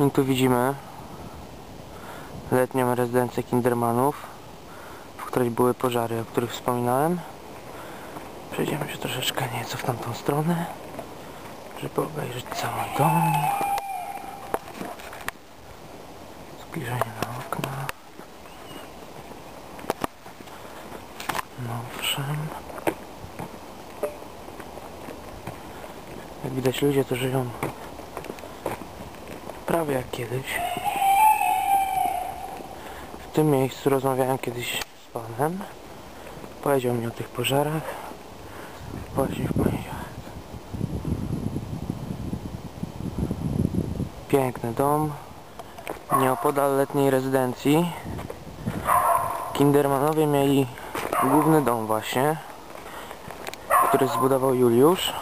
I tu widzimy letnią rezydencję Kindermanów, w której były pożary, o których wspominałem. Przejdziemy się troszeczkę nieco w tamtą stronę, żeby obejrzeć cały dom. Zbliżenie na okna. No owszem. Jak widać ludzie to żyją prawie jak kiedyś. W tym miejscu rozmawiałem kiedyś z panem. Powiedział mi o tych pożarach. Właśnie w poniedziałek. Piękny dom. Nieopodal letniej rezydencji. Kindermanowie mieli główny dom właśnie, który zbudował Juliusz.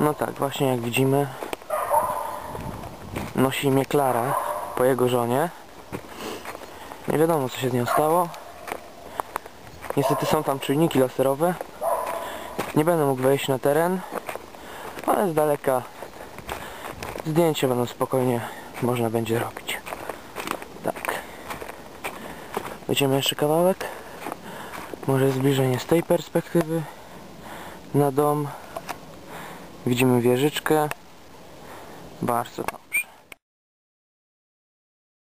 No tak, właśnie jak widzimy nosi imię Klara po jego żonie. Nie wiadomo co się z nią stało. Niestety są tam czujniki laserowe. Nie będę mógł wejść na teren, ale z daleka zdjęcia będą spokojnie można będzie robić. Tak. Będziemy jeszcze kawałek. Może zbliżenie z tej perspektywy na dom. Widzimy wieżyczkę. Bardzo dobrze.